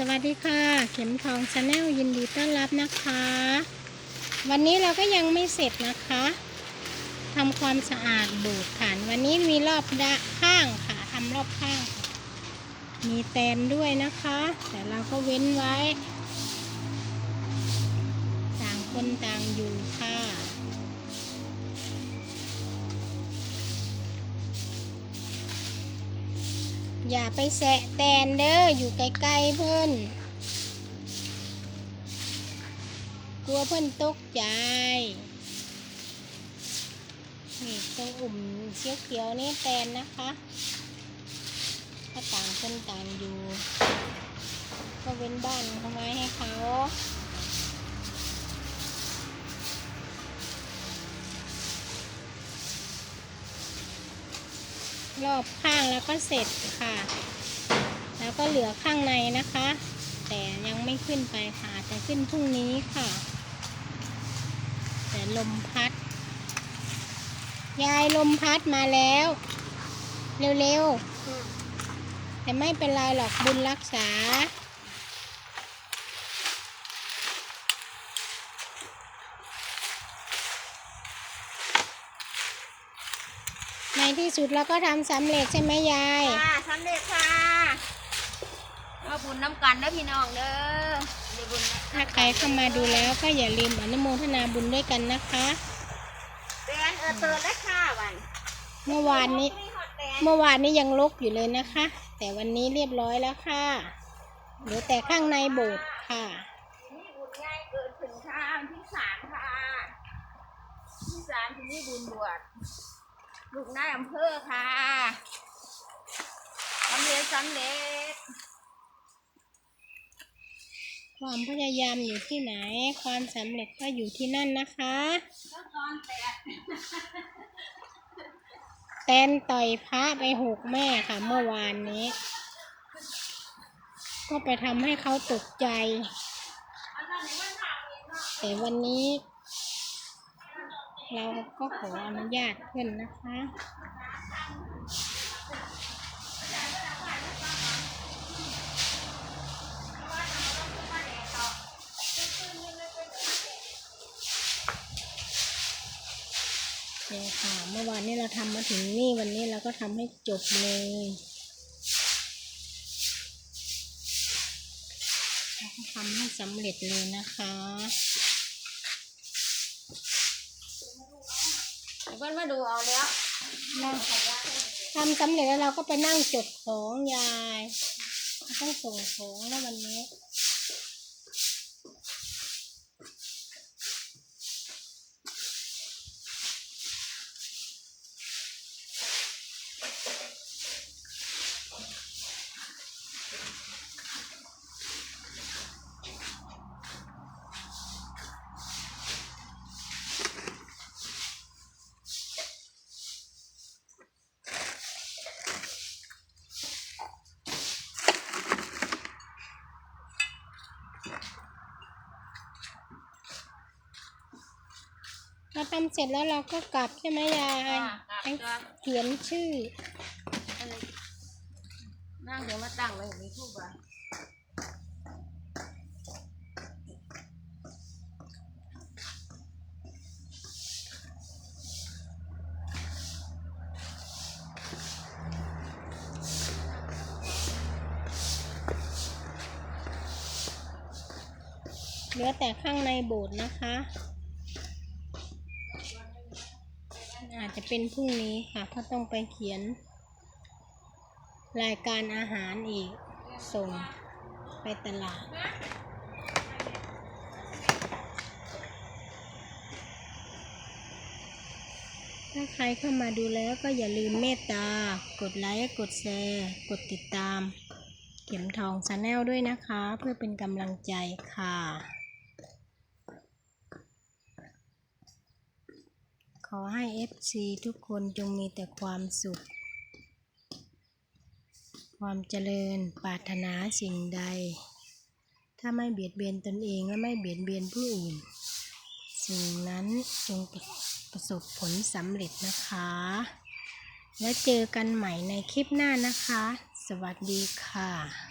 สวัสดีค่ะ เข็มทองชาแนลยินดีต้อนรับนะคะ วันนี้เราก็ยังไม่เสร็จนะคะทำความสะอาดบูดค่ะวันนี้มีรอบด้าข้างค่ะทำรอบข้าง มีแตนด้วยนะคะ แต่เราก็เว้นไว้ ต่างคนต่างอยู่ค่ะ อย่าไปแสะแตนเด้ออยู่ไกลๆเพื่อนกลัวเพื่อนตกใจนี่ตรงอุ่มเขียวเขียวๆนี่แตนนะคะถ้าต่างคนต่างอยู่ ก็เว้นบ้านเข้ามา รอบข้างแล้วก็เสร็จค่ะ แล้วก็เหลือข้างในนะคะ แต่ยังไม่ขึ้นไปค่ะจะขึ้นพรุ่งนี้ค่ะ แต่ลมพัด ยายลมพัดมาแล้ว เร็วๆ แต่ไม่เป็นไรหรอกบุญรักษา ในที่สุดเราก็ทำสำเร็จใช่ไหมยาย ค่ะสำเร็จค่ะมาบุญน้ำกันเด้อพี่น้องเด้อได้บุญนะถ้าใครเข้ามาดูแล้วก็อย่าลืมอนุโมทนาบุญด้วยกันนะคะแตนเออเตือนแล้วค่ะวัน เมื่อวานนี้มีฮอตแตนเมื่อวานนี้ยังลกอยู่เลยนะคะ แต่วันนี้เรียบร้อยแล้วค่ะเหลือแต่ข้างในโบสถ์ค่ะนี่บุญง่ายเกินถึงค่ะวันที่สามค่ะ ที่สามที่นี่บุญบวช ลูกนายอำเภอค่ะสำเร็จสำเร็จ ความพยายามอยู่ที่ไหน ความสำเร็จก็อยู่ที่นั่นนะคะแล้วตอนแตกแตนต่อยพระไปหกแม่ค่ะ เมื่อวานนี้ ก็ไปทำให้เขาตกใจ แต่วันนี้ เราก็ขออนุญาตเพื่อนนะคะ เนี่ยค่ะ เมื่อวานนี้เราทำมาถึงนี่วันนี้เราก็ทำให้จบเลยเราทำให้สำเร็จเลยนะคะ เพื่อนมาดูเอาแล้วนั่งทำสำเร็จแล้วเราก็ไปนั่งจดของยาย ต้องส่งของแล้ววันนี้ เราทำเสร็จแล้วเราก็กลับใช่ไหมยายค่ะกลับให้จ้ะเขียนชื่อนั่งเดี๋ยวมาตั้งไว้มีทูบอะเหลือแต่ข้างในโบสถ์นะคะ อาจจะเป็นพรุ่งนี้ค่ะเพราะต้องไปเขียน รายการอาหารอีก ส่งไปตลาด ถ้าใครเข้ามาดูแล้วก็อย่าลืมเมตตา กดไลค์ กดแชร์ กดติดตาม เข็มทองชาแนลด้วยนะคะ เพื่อเป็นกำลังใจค่ะ ขอให้ FC ทุกคนจงมีแต่ความสุข ความเจริญปรารถนาสิ่งใด ถ้าไม่เบียดเบียนตนเองและไม่เบียดเบียนผู้อื่น สิ่งนั้นจงประสบผลสำเร็จนะคะ และเจอกันใหม่ในคลิปหน้านะคะ สวัสดีค่ะ